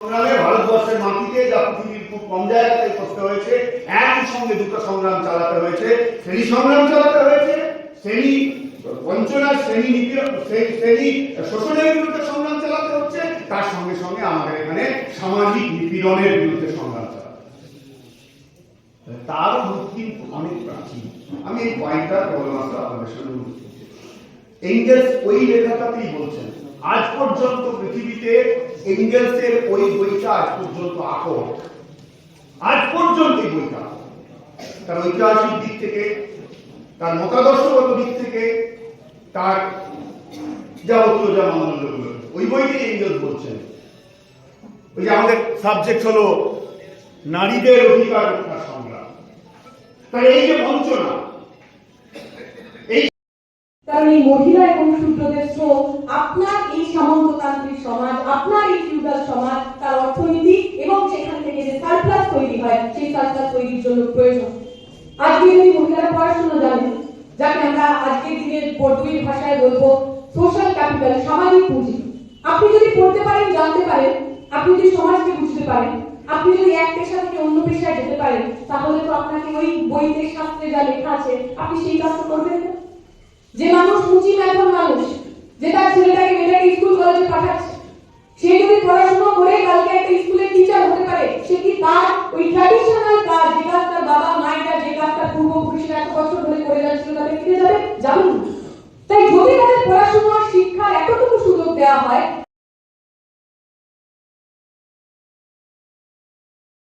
ভারতবর্ষের মাটিতে যা পৃথিবীর খুব কম জায়গাতে করতে হয়েছে একই সঙ্গে দুটো সংগ্রাম চালাতে হয়েছে। শ্রেণি সংগ্রাম চালাতে হয়েছে, শ্রেণি বঞ্চনার শ্রেণি নিপীড়ন শ্রেণি শোষণের বিরুদ্ধে সংগ্রাম চালাতে হচ্ছে, তার সঙ্গে সঙ্গে আমাদের এখানে সামাজিক নিপীড়নের বিরুদ্ধে সংগ্রাম চালাতে তার ভিত্তি অনেক প্রাচীন। আমি এই পয়েন্টটা কেবলমাত্র আপনাদের উল্লেখ এঙ্গেলস ওই লেখাটাতেই বলছেন পর্যন্ত পৃথিবীতে এঙ্গেলসের ওই বইটা আজ পর্যন্ত আকর আজ পর্যন্ত এই বইটা তার ঐতিহাসিক দিক থেকে, তার মতাদর্শগত দিক থেকে, তার যাবতীয় যা মানদণ্ডগুলো ওই বইতে এঙ্গেলস বলছেন। ওই যে আমাদের সাবজেক্ট হলো নারীদের অধিকার রক্ষার সংগ্রাম। তার এই যে বঞ্চনা, এই কারণ এই মহিলা এবং শূদ্রদের শ্রম আপনার এই সামন্ততান্ত্রিক সমাজ আপনার এই ফিউডাল সমাজ তার অর্থনীতি এবং সেখান থেকে যে সারপ্লাস তৈরি হয়, সেই সারপ্লাস তৈরির জন্য প্রয়োজন। আজকে যদি মহিলারা পড়াশোনা জানেন যাকে, আমরা আজকের দিনের বর্তমানের ভাষায় বলব সোশ্যাল ক্যাপিটাল সামাজিক পুঁজি। আপনি যদি পড়তে পারেন, জানতে পারেন, আপনি যদি সমাজকে বুঝতে পারেন, আপনি যদি এক পেশা থেকে অন্য পেশায় যেতে পারেন, তাহলে তো আপনাকে ওই বইতে, শাস্ত্রে যা লেখা আছে, আপনি সেই কাজটা করবেন না। যে মানুষ মুচি মেধন মানুষ, যে তার ছেলেটাকে মেয়েটাকে স্কুল হয়